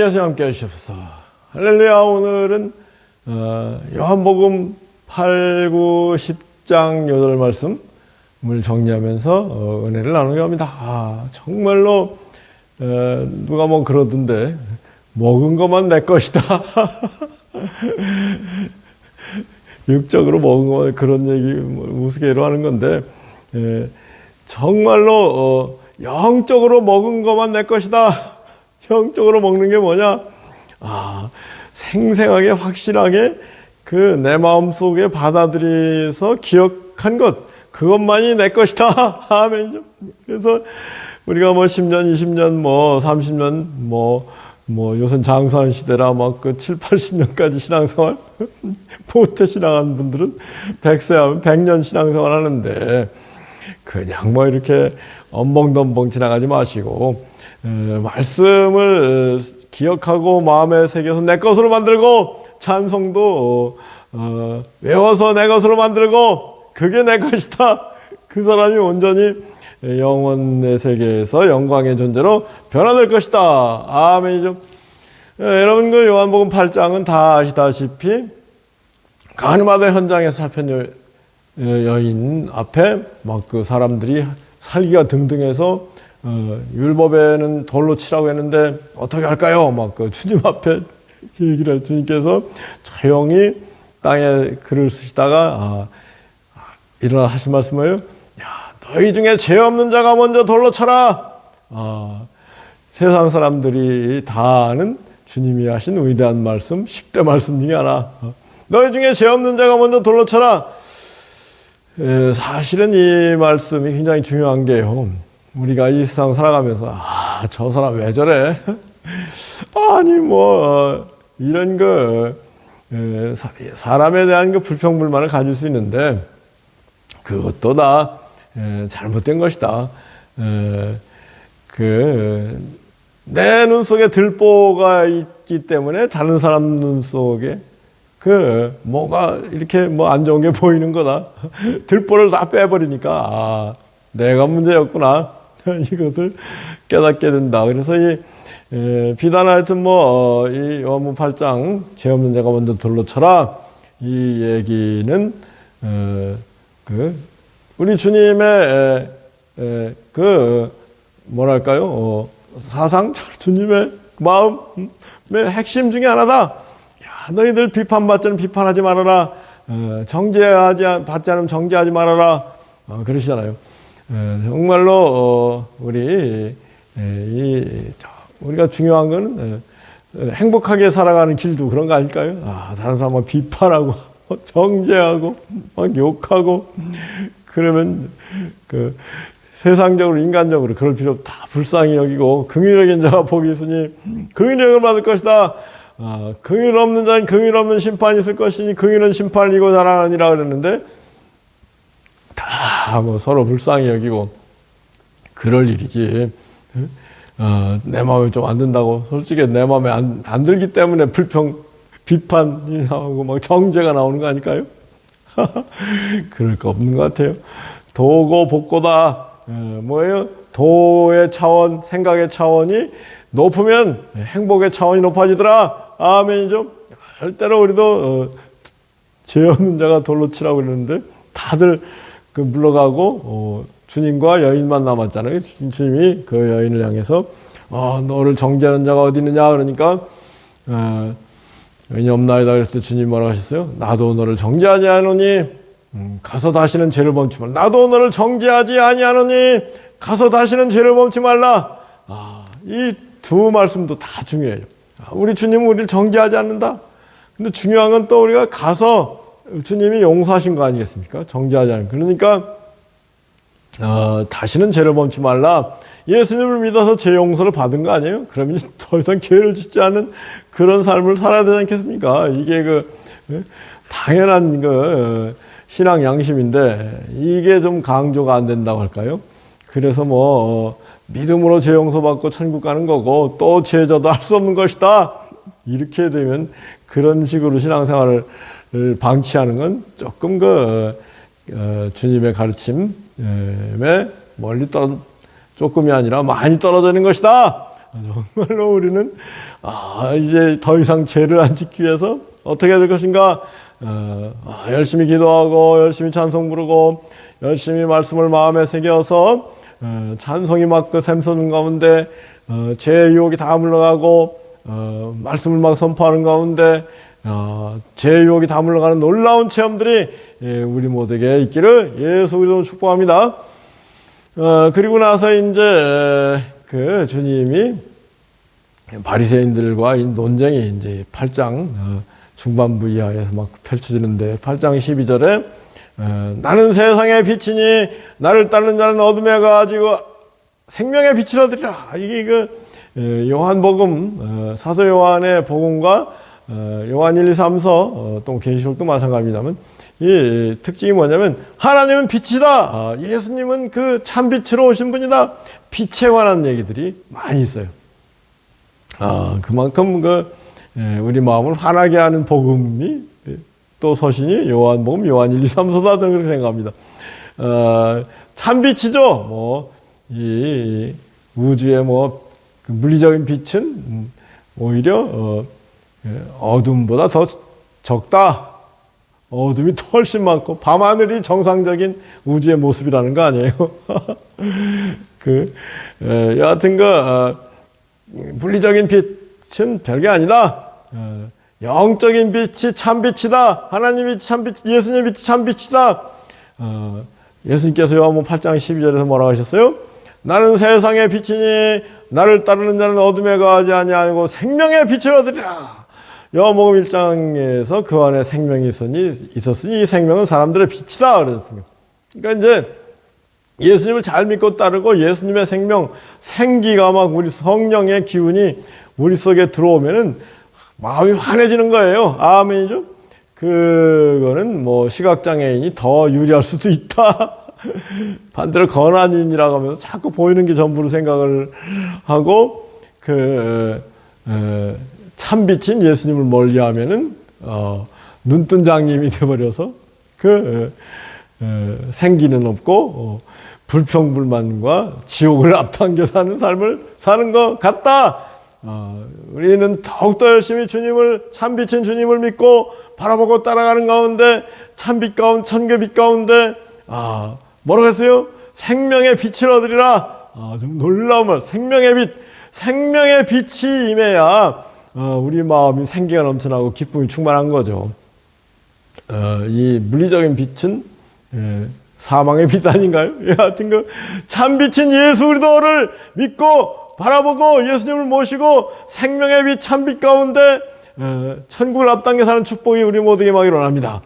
예수 함께 하시옵소서. 할렐루야 오늘은 어, 요한복음 8, 9, 10장 8 말씀을 정리하면서 어, 은혜를 나누게 합니다. 아, 정말로 어, 누가 뭐 그러던데 먹은 것만 내 것이다. 육적으로 먹은 거 그런 얘기 뭐 우스개로 하는 건데 에, 정말로 어, 영적으로 먹은 것만 내 것이다. 영적으로 먹는 게 뭐냐? 아, 생생하게 확실하게 그 내 마음 속에 받아들여서 기억한 것 그것만이 내 것이다. 아멘이죠. 그래서 우리가 뭐 10년, 20년, 뭐 30년, 뭐, 뭐 요새 장수하는 시대라 막 그 7, 80년까지 신앙생활, 보태 신앙한 분들은 100세 하면 100년 신앙생활 하는데 그냥 뭐 이렇게 엄벙덤벙 지나가지 마시고 에, 말씀을 기억하고 마음에 새겨서 내 것으로 만들고 찬송도 어, 외워서 내 것으로 만들고 그게 내 것이다. 그 사람이 온전히 영원의 세계에서 영광의 존재로 변화될 것이다. 아멘이죠. 예, 여러분 그 요한복음 8장은 다 아시다시피 가늠하던 현장에서 살편 여인 앞에 막 그 사람들이 살기가 등등해서 어, 율법에는 돌로 치라고 했는데 어떻게 할까요? 막 그 주님 앞에 얘기를 할 주님께서 조용히 땅에 글을 쓰시다가 아, 아, 일어나 하신 말씀 뭐예요? 야, 너희 중에 죄 없는 자가 먼저 돌로 쳐라. 아, 세상 사람들이 다 아는 주님이 하신 위대한 말씀, 10대 말씀 중에 하나. 어, 너희 중에 죄 없는 자가 먼저 돌로 쳐라. 에, 사실은 이 말씀이 굉장히 중요한 게요. 우리가 이 세상 살아가면서 아, 저 사람 왜 저래? 아니 뭐 어, 이런 거 에, 사- 사람에 대한 그 불평불만을 가질 수 있는데 그것도 다 에, 잘못된 것이다. 그 내 눈 속에 들보가 있기 때문에 다른 사람 눈 속에 그 뭐가 이렇게 뭐 안 좋은 게 보이는 거다. 들보를 다 빼버리니까 아, 내가 문제였구나. 이것을 깨닫게 된다. 그래서 이 에, 비단 하여튼 뭐이 요한복음 8장 죄 없는 자가 먼저 돌로 쳐라. 이 얘기는 어, 그 우리 주님의 에, 에, 그 뭐랄까요 어, 사상 주님의 마음의 핵심 중에 하나다. 야, 너희들 비판받자는 비판하지 말아라. 어, 정죄하지 않- 받지 않으면 정죄하지 말아라. 어, 그러시잖아요. 에, 정말로 어, 우리 에, 이 저, 우리가 중요한 거는 에, 행복하게 살아가는 길도 그런 거 아닐까요? 아, 다른 사람을 비판하고 정죄하고 막 욕하고 그러면 그 세상적으로 인간적으로 그럴 필요 없- 다 불쌍히 여기고 긍휼하게 자가 복이 있으니 긍휼을 받을 것이다. 아, 긍휼 없는 자는 긍휼 없는 심판이 있을 것이니 긍휼은 심판이고 자랑하니라 그랬는데 다뭐 서로 불쌍히 여기고 그럴 일이지. 어, 내 마음에 좀 안 든다고 솔직히 내 마음에 안, 안 들기 때문에 불평 비판이 나오고 막 정죄가 나오는 거 아닐까요? 그럴 거 없는 것 같아요. 도고 복고다. 어, 뭐예요? 도의 차원, 생각의 차원이 높으면 행복의 차원이 높아지더라. 아멘이죠. 절대로 우리도 어, 죄 없는 자가 돌로 치라고 그러는데 다들 그 물러가고 어, 주님과 여인만 남았잖아요. 주- 주님이 그 여인을 향해서 어, 너를 정죄하는 자가 어디 있느냐 그러니까 어, 여인이 없나이다 그랬을 때 주님 뭐라고 하셨어요? 나도 너를 정죄하지 않으니 음, 가서 다시는 죄를 범치 말라. 나도 너를 정죄하지 아니하노니 가서 다시는 죄를 범치 말라. 아, 이 두 말씀도 다 중요해요. 아, 우리 주님은 우리를 정죄하지 않는다. 근데 중요한 건 또 우리가 가서 주님이 용서하신 거 아니겠습니까? 정죄하지 않는. 그러니까 어, 다시는 죄를 범치 말라. 예수님을 믿어서 죄 용서를 받은 거 아니에요? 그러면 더 이상 죄를 짓지 않은 그런 삶을 살아야 되지 않겠습니까? 이게 그 예? 당연한 그 신앙 양심인데 이게 좀 강조가 안 된다고 할까요? 그래서 뭐 어, 믿음으로 죄 용서받고 천국 가는 거고 또 죄져도 할 수 없는 것이다. 이렇게 되면 그런 식으로 신앙생활을 방치하는 건 조금 그 어, 주님의 가르침에 멀리 떨 조금이 아니라 많이 떨어지는 것이다. 정말로 우리는 아, 이제 더 이상 죄를 안 짓기 위해서 어떻게 해야 될 것인가? 어, 아, 열심히 기도하고 열심히 찬송 부르고 열심히 말씀을 마음에 새겨서 어, 찬송이 막 그 샘솟는 가운데 어, 죄의 유혹이 다 물러가고 어, 말씀을 막 선포하는 가운데 어, 죄의 유혹이 다 물러 가는 놀라운 체험들이 예, 우리 모두에게 있기를 예수 그리스도로 축복합니다. 어, 그리고 나서 이제 그 주님이 바리새인들과 이 논쟁이 이제 8장 어, 중반부 이하에서 막 펼쳐지는데 8장 12절에 어, 나는 세상의 빛이니 나를 따르는 자는 어둠에 가지고 생명의 빛을 얻으리라. 이게 그 어, 요한복음 어, 사도 요한의 복음과 어, 요한 1, 2, 3서 어, 또 계시록도 마찬가지입니다만 이 특징이 뭐냐면 하나님은 빛이다. 아, 예수님은 그 참빛으로 오신 분이다. 빛에 관한 얘기들이 많이 있어요. 아, 그만큼 그 예, 우리 마음을 환하게 하는 복음이 예, 또 서신이 요한복음, 요한 1, 2, 3서다 저는 그렇게 생각합니다. 어, 참빛이죠. 뭐 이 우주의 뭐그 물리적인 빛은 음, 오히려 어, 예, 어둠보다 더 적다. 어둠이 더 훨씬 많고 밤하늘이 정상적인 우주의 모습이라는 거 아니에요? 그 에, 여하튼 그 어, 물리적인 빛은 별게 아니다. 어, 영적인 빛이 참 빛이다. 하나님이 참 빛, 예수님의 빛이 참 빛이다. 어, 예수님께서 요한복음 8장 12절에서 뭐라고 하셨어요? 나는 세상의 빛이니 나를 따르는 자는 어둠에 가지 아니하고 생명의 빛을 얻으리라. 요한복음 1장에서 그 안에 생명이 있으니 있었으니 이 생명은 사람들의 빛이다 그랬습니다. 그러니까 이제 예수님을 잘 믿고 따르고 예수님의 생명, 생기가 막 우리 성령의 기운이 우리 속에 들어오면은 마음이 환해지는 거예요. 아멘이죠? 그거는 뭐 시각장애인이 더 유리할 수도 있다. 반대로 건한인이라고 하면서 자꾸 보이는 게 전부로 생각을 하고 그 어, 참빛인 예수님을 멀리하면은 어, 눈뜬 장님이 돼버려서 그 어, 생기는 없고 어, 불평불만과 지옥을 앞당겨 사는 삶을 사는 것 같다. 어, 우리는 더욱더 열심히 주님을 참빛인 주님을 믿고 바라보고 따라가는 가운데 참빛 가운데 천개빛 가운데 아 뭐라고 했어요? 생명의 빛을 얻으리라. 아, 좀 놀라운 말. 생명의 빛. 생명의 빛이 임해야 어, 우리 마음이 생기가 넘쳐나고 기쁨이 충만한 거죠. 어, 이 물리적인 빛은 예, 사망의 빛 아닌가요? 예, 하여튼 그 참 빛인 예수 그리스도를 믿고 바라보고 예수님을 모시고 생명의 빛 참 빛 가운데 어, 천국을 앞당겨 사는 축복이 우리 모두에게 막 일어납니다.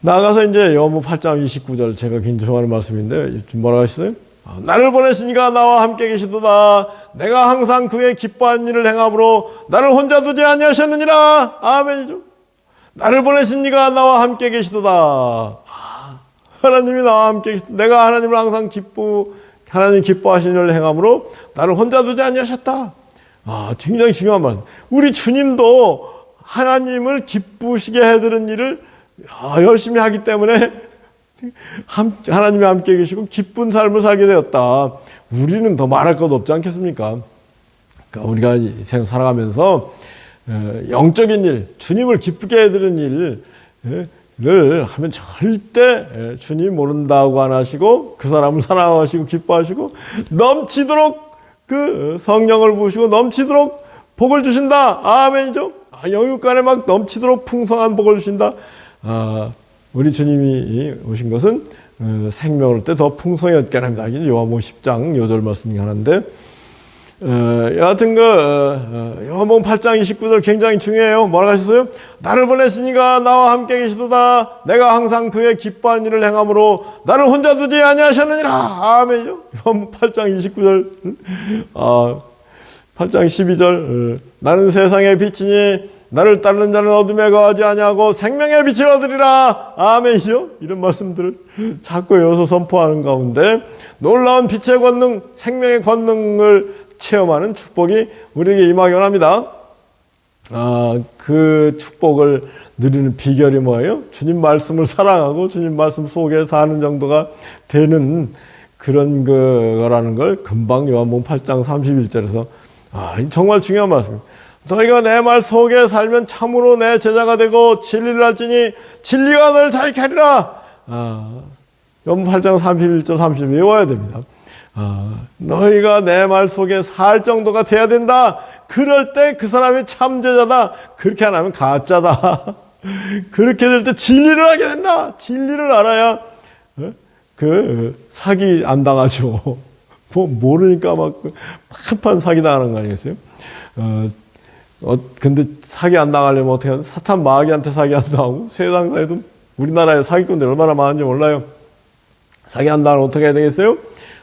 나가서 이제 여무 8장 29절 제가 굉장히 좋아하는 말씀인데 뭐라고 하시어요? 아, 나를 보내시니가 나와 함께 계시도다. 내가 항상 그의 기뻐한 일을 행함으로 나를 혼자 두지 아니하셨느니라. 아멘이죠. 나를 보내시니가 나와 함께 계시도다. 아, 하나님이 나와 함께 계시다. 내가 하나님을 항상 기뻐 하나님 기뻐하신 일을 행함으로 나를 혼자 두지 아니하셨다. 아, 굉장히 중요한 말씀. 우리 주님도 하나님을 기쁘시게 해드는 일을 아, 열심히 하기 때문에 하나님이 함께 계시고 기쁜 삶을 살게 되었다. 우리는 더 말할 것 없지 않겠습니까? 그러니까 우리가 생 살아가면서 어, 영적인 일, 주님을 기쁘게 해드리는 일을 하면 절대 주님 모른다고 안 하시고 그 사람을 사랑하시고 기뻐하시고 넘치도록 그 성령을 부으시고 넘치도록 복을 주신다. 아멘이죠. 아, 영육간에 막 넘치도록 풍성한 복을 주신다. 아, 우리 주님이 오신 것은 어, 생명을 때 더 풍성히 얻게 합니다. 요한복음 10장 요절 말씀 중 하나인데 어, 여하튼 그 어, 요한복음 8장 29절 굉장히 중요해요. 뭐라 하셨어요? 나를 보내시니가 나와 함께 계시도다. 내가 항상 그의 기뻐한 일을 행함으로 나를 혼자 두지 아니하셨느니라. 아멘이죠. 요한복음 8장 29절 아, 8장 12절 나는 세상의 빛이니 나를 따르는 자는 어둠에 거하지 아니하고 생명의 빛을 얻으리라. 아멘이요. 이런 말씀들을 자꾸 외워서 선포하는 가운데 놀라운 빛의 권능, 생명의 권능을 체험하는 축복이 우리에게 임하기 원합니다. 아, 그 축복을 누리는 비결이 뭐예요? 주님 말씀을 사랑하고 주님 말씀 속에 사는 정도가 되는 그런 거라는 걸 금방 요한복음 8장 31절에서 아, 이 정말 중요한 말씀입니다. 너희가 내 말 속에 살면 참으로 내 제자가 되고 진리를 알지니 진리가 너를 자유케 하리라. 아, 연 8장 31절 30 외워야 됩니다. 아, 너희가 내 말 속에 살 정도가 돼야 된다. 그럴 때 그 사람이 참 제자다. 그렇게 안 하면 가짜다. 그렇게 될 때 진리를 알게 된다. 진리를 알아야 어? 그 사기 안 당하죠. 뭐 모르니까 막 한판 사기 당하는 거 아니겠어요? 어, 어 근데 사기 안 당하려면 어떻게 하는? 사탄 마귀한테 사기 안 당하고 세상사에도 우리나라에 사기꾼들이 얼마나 많은지 몰라요. 사기 안 당하면 어떻게 해야 되겠어요?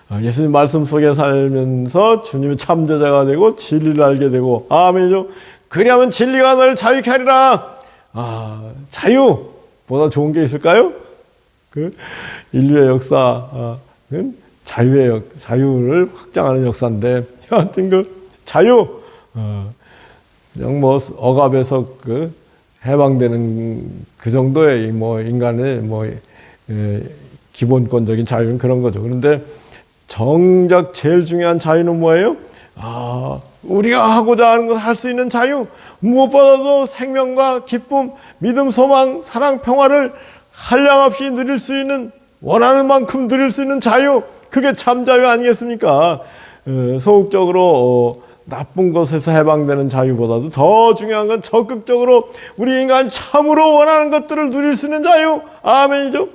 어, 예수님 말씀 속에 살면서 주님의 참제자가 되고 진리를 알게 되고 아멘이죠. 그리하면 진리가 너를 자유케 하리라. 아, 자유보다 좋은 게 있을까요? 그 인류의 역사는 자유의 역, 자유를 확장하는 역사인데 하여튼 그 자유 어, 그냥 뭐 억압에서 그 해방되는 그 정도의 뭐 인간의 뭐 예, 기본권적인 자유는 그런 거죠. 그런데 정작 제일 중요한 자유는 뭐예요? 아, 우리가 하고자 하는 것을 할 수 있는 자유. 무엇보다도 생명과 기쁨, 믿음, 소망, 사랑, 평화를 한량없이 누릴 수 있는 원하는 만큼 누릴 수 있는 자유. 그게 참 자유 아니겠습니까? 어, 소극적으로 어, 나쁜 것에서 해방되는 자유보다도 더 중요한 건 적극적으로 우리 인간 참으로 원하는 것들을 누릴 수 있는 자유. 아멘이죠.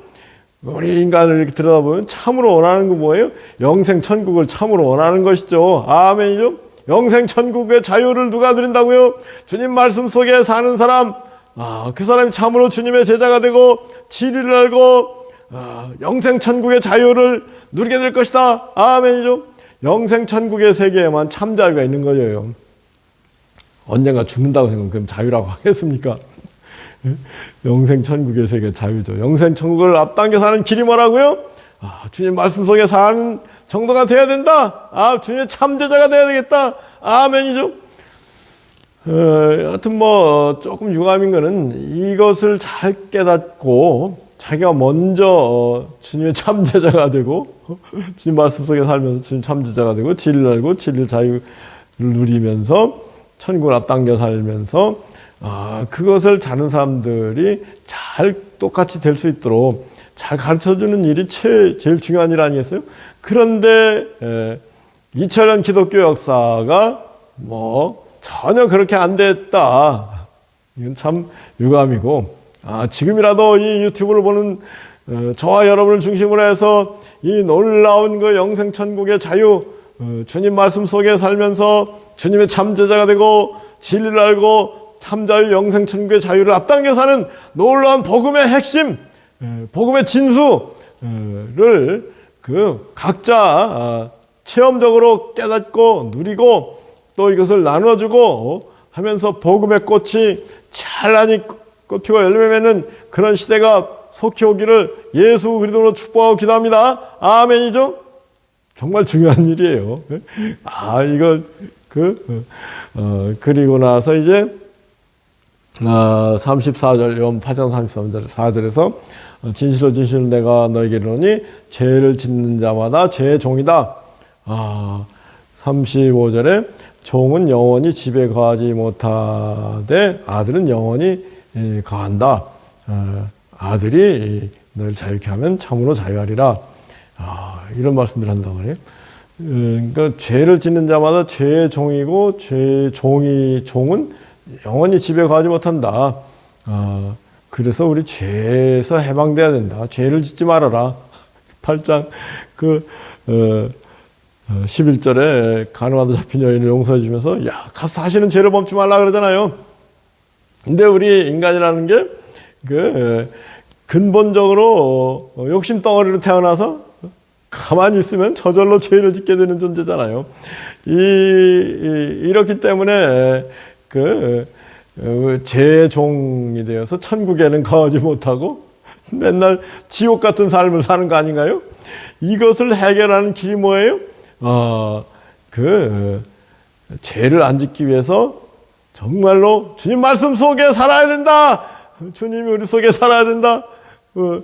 우리 인간을 이렇게 들여다보면 참으로 원하는 거 뭐예요? 영생 천국을 참으로 원하는 것이죠. 아멘이죠. 영생 천국의 자유를 누가 누린다고요? 주님 말씀 속에 사는 사람, 아, 그 사람이 참으로 주님의 제자가 되고 진리를 알고 아, 영생 천국의 자유를 누리게 될 것이다. 아멘이죠. 영생 천국의 세계에만 참 자유가 있는 거예요. 언젠가 죽는다고 생각하면 그럼 자유라고 하겠습니까? 영생 천국의 세계 자유죠. 영생 천국을 앞당겨 사는 길이 뭐라고요? 아, 주님 말씀 속에 사는 정도가 돼야 된다. 아, 주님의 참제자가 돼야 되겠다. 아멘이죠. 어, 하여튼 뭐 조금 유감인 거는 이것을 잘 깨닫고 자기가 먼저 어, 주님의 참제자가 되고 주님 말씀 속에 살면서 주님 참제자가 되고 진리를 알고 진리 자유를 누리면서 천국을 앞당겨 살면서 아, 그것을 자는 사람들이 잘 똑같이 될 수 있도록 잘 가르쳐 주는 일이 제, 제일 중요한 일 아니겠어요? 그런데 에, 2000년 기독교 역사가 뭐 전혀 그렇게 안 됐다. 이건 참 유감이고 아, 지금이라도 이 유튜브를 보는 어, 저와 여러분을 중심으로 해서 이 놀라운 그 영생 천국의 자유 어, 주님 말씀 속에 살면서 주님의 참 제자가 되고 진리를 알고 참 자유 영생 천국의 자유를 앞당겨 사는 놀라운 복음의 핵심, 에, 복음의 진수를 그 각자 아, 체험적으로 깨닫고 누리고 또 이것을 나눠주고 하면서 복음의 꽃이 찬란히 꽃피고 열매 맺는 그런 시대가 속히 오기를 예수 그리스도로 축복하고 기도합니다. 아멘이죠? 정말 중요한 일이에요. 아 이거 그 어, 그리고 나서 이제 어, 34절 요 8장 33절 4절에서 진실로 진실로 내가 너에게 이르노니 죄를 짓는 자마다 죄의 종이다. 아 35절에 종은 영원히 집에 거하지 못하되 아들은 영원히 예, 거한다. 어, 아들이 널 자유케 하면 참으로 자유하리라. 아, 이런 말씀들 한단 말이에요. 어, 그러니까 죄를 짓는 자마다 죄의 종이고 죄의 종이 종은 영원히 집에 가지 못한다. 아, 그래서 우리 죄에서 해방돼야 된다. 죄를 짓지 말아라. 8장 그 어, 11절에 가늠하다 잡힌 여인을 용서해 주면서 야 가서 다시는 죄를 범치 말라 그러잖아요. 근데 우리 인간이라는 게그 근본적으로 욕심 덩어리로 태어나서 가만히 있으면 저절로 죄를 짓게 되는 존재잖아요. 이, 이 이렇기 때문에 그 죄의 종이 되어서 천국에는 거하지 못하고 맨날 지옥 같은 삶을 사는 거 아닌가요? 이것을 해결하는 길이 뭐예요? 어, 그 죄를 안 짓기 위해서 정말로 주님 말씀 속에 살아야 된다. 주님이 우리 속에 살아야 된다. 어,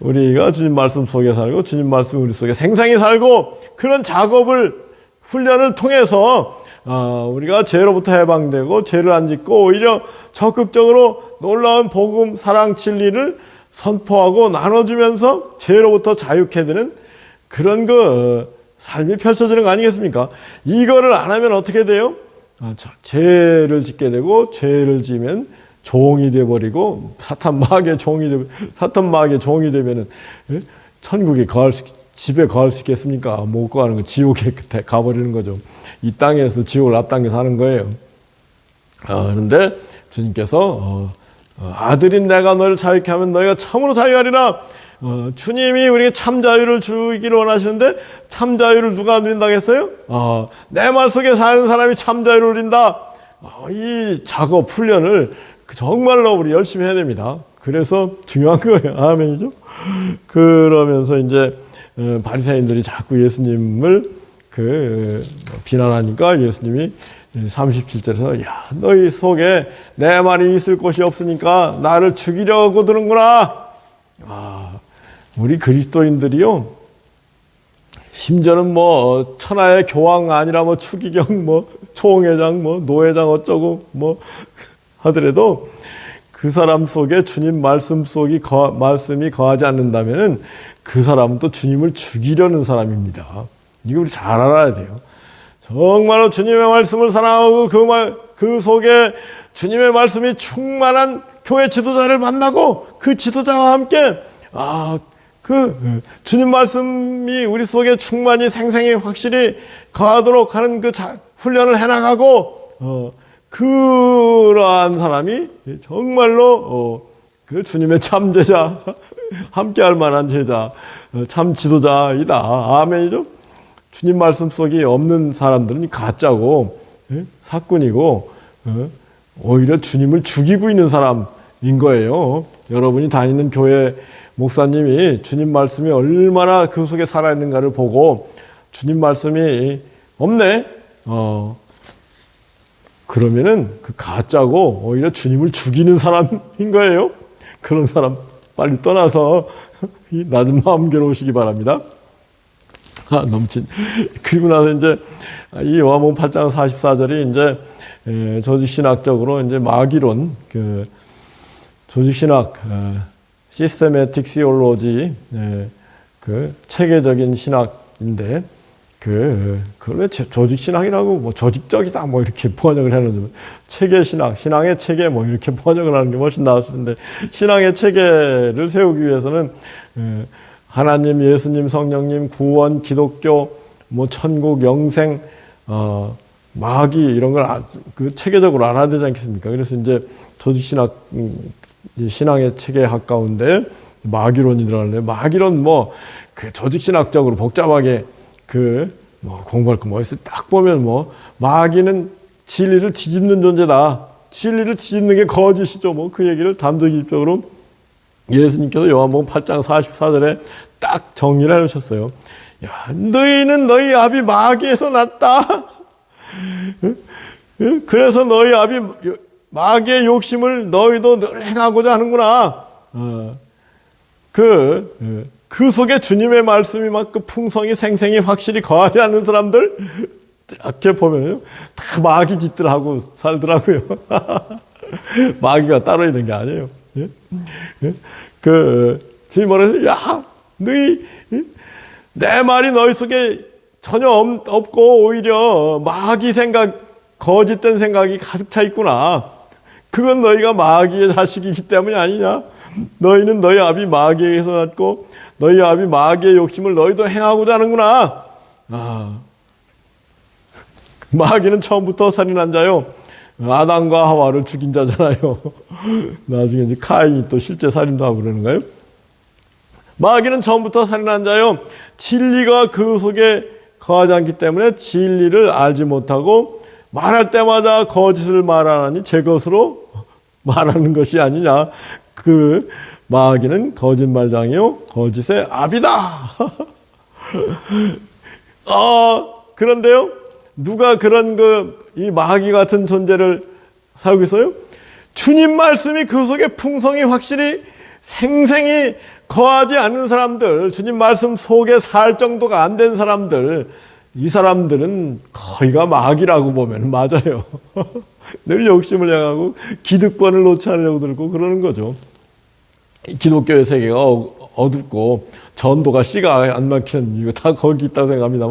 우리가 주님 말씀 속에 살고 주님 말씀 우리 속에 생생히 살고 그런 작업을 훈련을 통해서 어, 우리가 죄로부터 해방되고 죄를 안 짓고 오히려 적극적으로 놀라운 복음, 사랑, 진리를 선포하고 나눠주면서 죄로부터 자유케 되는 그런 그 삶이 펼쳐지는 거 아니겠습니까? 이거를 안 하면 어떻게 돼요? 아, 저, 죄를 짓게 되고 죄를 지면 종이 돼 버리고 사탄 마귀의 종이 되 사탄 마귀의 종이 되면은 예? 천국에 거할 수 집에 거할 수 있겠습니까? 못 거하는 거 지옥에 가버리는 거죠. 이 땅에서 지옥을 앞당겨 사는 거예요. 어, 그런데 주님께서 어, 어, 아들인 내가 너를 자유케 하면 너희가 참으로 자유하리라. 어, 주님이 우리에게 참 자유를 주기를 원하시는데 참 자유를 누가 누린다고 했어요? 어, 내 말 속에 사는 사람이 참 자유를 누린다. 어, 이 작업 훈련을 정말로 우리 열심히 해야 됩니다. 그래서 중요한 거예요. 아멘이죠. 그러면서 이제 어, 바리새인들이 자꾸 예수님을 그 어, 비난하니까 예수님이 37절에서 야 너희 속에 내 말이 있을 곳이 없으니까 나를 죽이려고 드는구나. 아 우리 그리스도인들이요 심지어는 뭐 천하의 교황 아니라 뭐 추기경 뭐 총회장 뭐 노회장 어쩌고 뭐 하더라도 그 사람 속에 주님 말씀 속이 거, 말씀이 거하지 않는다면은 그 사람은 또 주님을 죽이려는 사람입니다. 이거 우리 잘 알아야 돼요. 정말로 주님의 말씀을 사랑하고 그 말, 그 속에 주님의 말씀이 충만한 교회 지도자를 만나고 그 지도자와 함께 아, 그 주님 말씀이 우리 속에 충만히 생생히 확실히 거하도록 하는 그 자, 훈련을 해나가고 어, 그러한 사람이 정말로 어, 그 주님의 참 제자, 함께할 만한 제자, 어, 참 지도자이다. 아멘이죠. 주님 말씀 속에 없는 사람들은 가짜고 예? 사꾼이고 어? 오히려 주님을 죽이고 있는 사람인 거예요. 여러분이 다니는 교회 목사님이 주님 말씀이 얼마나 그 속에 살아있는가를 보고 주님 말씀이 없네. 어, 그러면은 그 가짜고 오히려 주님을 죽이는 사람인 거예요. 그런 사람 빨리 떠나서 이 낮은 마음 괴로우시기 바랍니다. 아, 넘친. 그리고 나서 이제 이 요한복음 8장 44절이 이제 에, 조직 신학적으로 이제 마기론 그 조직 신학 어, 시스테메틱 시올로지 그 체계적인 신학인데 그, 그걸 조직 신학이라고 뭐 조직적이다 뭐 이렇게 번역을 해놓는 체계 신학, 신앙의 체계 뭐 이렇게 번역을 하는 게 훨씬 나았을 텐데 신앙의 체계를 세우기 위해서는 하나님, 예수님, 성령님, 구원, 기독교, 뭐 천국, 영생, 어, 마귀 이런 걸 그 체계적으로 알아야 되지 않겠습니까? 그래서 이제 조직 신학, 음, 신앙의 체계학 가운데 마귀론이 들어가는데 마귀론 뭐 그 조직 신학적으로 복잡하게 그 뭐 공부할 거 뭐 있어 딱 보면 뭐 마귀는 진리를 뒤집는 존재다. 진리를 뒤집는 게 거짓이죠. 뭐 그 얘기를 단도직입적으로 예수님께서 요한복음 8장 44절에 딱 정리를 해 놓으셨어요. 야, 너희는 너희 아비 마귀에서 났다. 그래서 너희 아비 마귀의 욕심을 너희도 늘 행하고자 하는구나. 어, 그, 그 속에 주님의 말씀이 막 그 풍성이 생생히 확실히 거하지 않는 사람들, 이렇게 보면요. 다 마귀 짓들 하고 살더라고요. 마귀가 따로 있는 게 아니에요. 예? 예? 그, 주님 말해서, 야, 너희, 내 말이 너희 속에 전혀 없고, 오히려 마귀 생각, 거짓된 생각이 가득 차 있구나. 그건 너희가 마귀의 자식이기 때문이 아니냐? 너희는 너희 아비 마귀에게서 났고 너희 아비 마귀의 욕심을 너희도 행하고자 하는구나. 아. 마귀는 처음부터 살인한 자요. 아담과 하와를 죽인 자잖아요. 나중에 이제 카인이 또 실제 살인도 하고 그러는 거예요. 마귀는 처음부터 살인한 자요. 진리가 그 속에 거하지 않기 때문에 진리를 알지 못하고 말할 때마다 거짓을 말하니 제 것으로 말하는 것이 아니냐. 그 마귀는 거짓말장이요 거짓의 압이다. 어, 그런데요. 누가 그런 그 이 마귀 같은 존재를 살고 있어요? 주님 말씀이 그 속에 풍성이 확실히 생생히 거하지 않는 사람들, 주님 말씀 속에 살 정도가 안 된 사람들, 이 사람들은 거의가 마귀라고 보면 맞아요. 늘 욕심을 향하고 기득권을 놓지 않으려고 들고 그러는 거죠. 기독교의 세계가 어- 어둡고 전도가 씨가 안 막히는 이유가 다 거기 있다고 생각합니다.